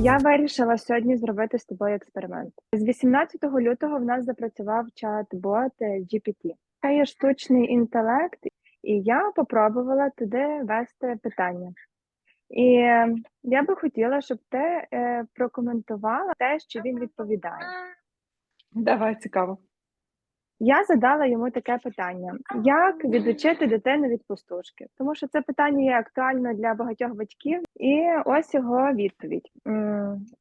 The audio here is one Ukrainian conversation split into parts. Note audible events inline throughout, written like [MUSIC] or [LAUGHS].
Я вирішила сьогодні зробити з тобою експеримент. З 18 лютого в нас запрацював чат-бот е, GPT. Це є штучний інтелект, і я попробувала туди вести питання. І е, я би хотіла, щоб ти е, прокоментувала те, що він відповідає. Давай, цікаво. Я задала йому таке питання: як відучити дитину від пустушки? Тому що це питання є актуально для багатьох батьків, і ось його відповідь.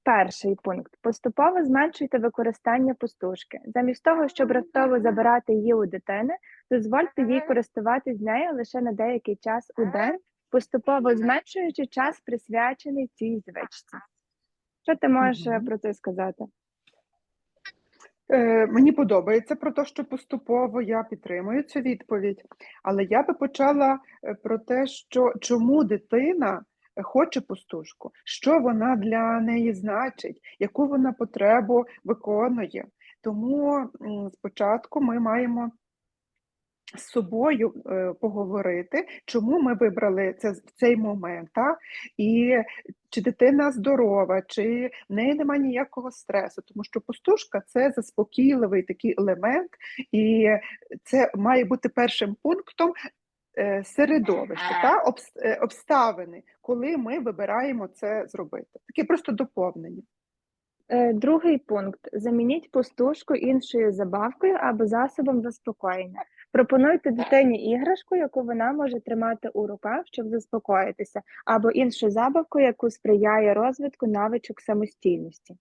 Перший пункт: поступово зменшуйте використання пустушки. Замість того, щоб раптово забирати її у дитини, дозвольте їй користуватись нею лише на деякий час у день, поступово зменшуючи час, присвячений цій звичці. Що ти можеш е, про це сказати? Е, мені подобається про те, що поступово я підтримую цю відповідь, але я би почала е, про те, що чому дитина е, хоче пустушку, що вона для неї значить, яку вона потребу виконує. Тому спочатку ми маємо з собою е, поговорити, чому ми вибрали це в цей момент, та? і чи дитина здорова, чи в неї немає ніякого стресу, тому що пустушка це заспокійливий такий елемент, і це має бути першим пунктом е, середовища, та? обс- е, обставини, коли ми вибираємо це зробити. Таке просто доповнення. Другий пункт: замініть пустушку іншою забавкою або засобом заспокоєння. Пропонуйте дитині іграшку, яку вона може тримати у руках, щоб заспокоїтися, або іншу забавку, яку сприяє розвитку навичок самостійності.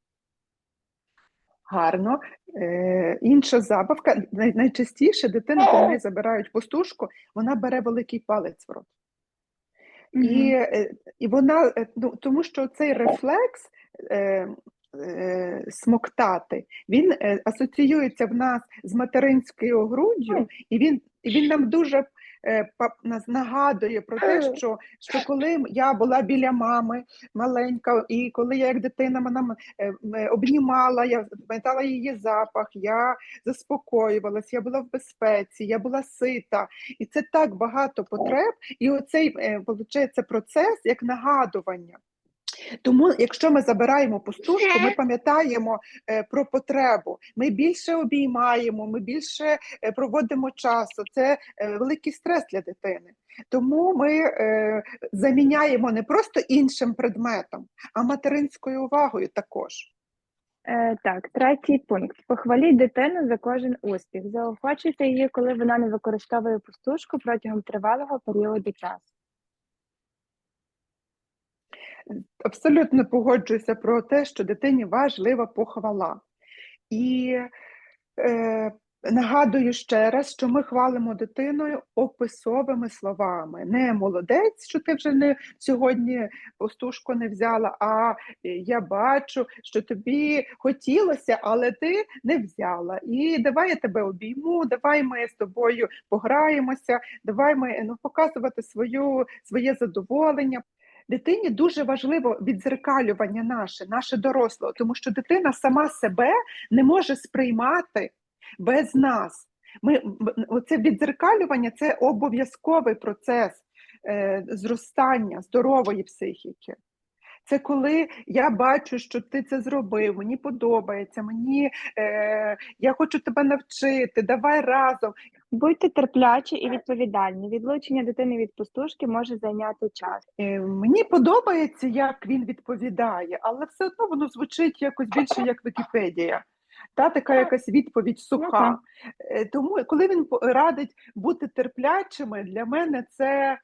Гарно. Е, інша забавка, най- найчастіше дитина, коли в неї забирають пустушку, вона бере великий палець в рот. І, е, і вона, е, ну, тому що цей рефлекс е, смоктати, він е, асоціюється в нас з материнською груддю, і він, і він нам дуже е, нас нагадує про те, що, що коли я була біля мами маленька, і коли я як дитина вона м- е, м- обнімала, я пам'ятала її запах, я заспокоювалась, я була в безпеці, я була сита. І це так багато потреб, і оцей е, виходить, процес як нагадування. Тому, якщо ми забираємо пустушку, ми пам'ятаємо е, про потребу. Ми більше обіймаємо, ми більше е, проводимо часу. Це е, великий стрес для дитини. Тому ми е, заміняємо не просто іншим предметом, а материнською увагою також. Е, так, третій пункт. Похваліть дитину за кожен успіх. Заохочуйте її, коли вона не використовує пустушку протягом тривалого періоду часу. Абсолютно погоджуюся про те, що дитині важлива похвала. І е, нагадую ще раз, що ми хвалимо дитиною описовими словами. Не молодець, що ти вже не сьогодні пустушку не взяла, а е, я бачу, що тобі хотілося, але ти не взяла. І давай я тебе обійму, давай ми з тобою пограємося, давай ми ну, показувати свою, своє задоволення. Дитині дуже важливо відзеркалювання наше, наше дорослого, тому що дитина сама себе не може сприймати без нас. Ми, оце відзеркалювання це обов'язковий процес е, зростання здорової психіки. Це коли я бачу, що ти це зробив, мені подобається, мені е, я хочу тебе навчити, давай разом. Будьте терплячі і відповідальні. Відлучення дитини від пустушки може зайняти час. Е, Мені подобається, як він відповідає, але все одно воно звучить якось більше як Вікіпедія. Та така якась відповідь суха. Е, Тому, коли він радить бути терплячими, для мене це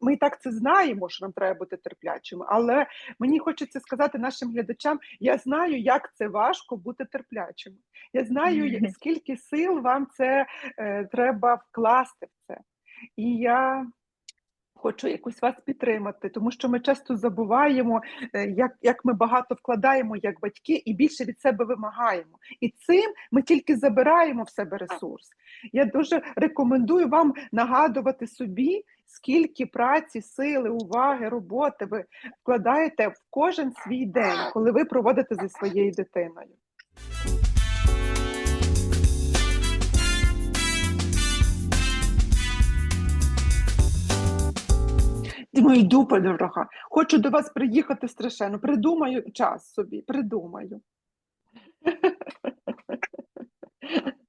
ми і так це знаємо, що нам треба бути терплячими. Але мені хочеться сказати нашим глядачам: я знаю, як це важко бути терплячими. Я знаю, скільки сил вам це е, треба вкласти в це. І я хочу якось вас підтримати, тому що ми часто забуваємо, е, як, як ми багато вкладаємо як батьки і більше від себе вимагаємо. І цим ми тільки забираємо в себе ресурс. Я дуже рекомендую вам нагадувати собі, скільки праці, сили, уваги, роботи ви вкладаєте в кожен свій день, коли ви проводите зі своєю дитиною. Ну йду, подорога. Хочу до вас приїхати страшенно. Придумаю час собі, придумаю. [LAUGHS]